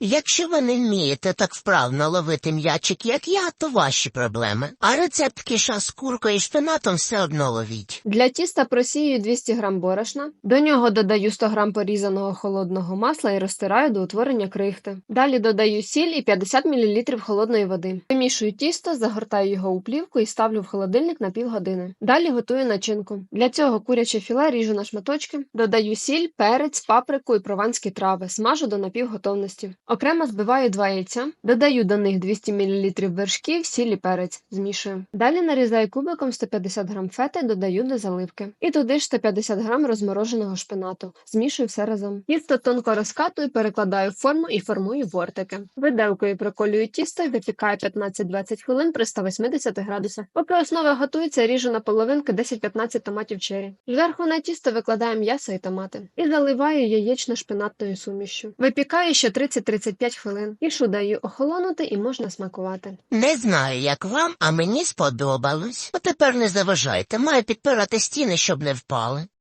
Якщо ви не вмієте так вправно ловити м'ячик, як я, то ваші проблеми. А рецепт киша з куркою і шпинатом все одно ловіть. Для тіста просію 200 г борошна. До нього додаю 100 г порізаного холодного масла і розтираю до утворення крихти. Далі додаю сіль і 50 мл холодної води. Вимішую тісто, загортаю його у плівку і ставлю в холодильник на півгодини. Далі готую начинку. Для цього куряче філе ріжу на шматочки, додаю сіль, перець, паприку і прованські трави, смажу до напівготовності. Окремо збиваю два яйця, додаю до них 200 мл вершків, сіль і перець, змішую. Далі нарізаю кубиком 150 г фети, додаю до заливки. І туди ж 150 г розмороженого шпинату. Змішую все разом. Тісто тонко розкатую, перекладаю в форму і формую бортики. Виделкою приколюю тісто і випікаю 15-20 хвилин при 180 градусах. Поки основа готується, ріжу на половинки 10-15 томатів чері. Зверху на тісто викладаю м'ясо і томати. І заливаю яєчно-шпинатною сумішю. Випікаю ще 30-35 хвилин. Ішу даю охолонути і можна смакувати. Не знаю, як вам, а мені сподобалось. А тепер не заважайте, маю підпирати стіни, щоб не впали.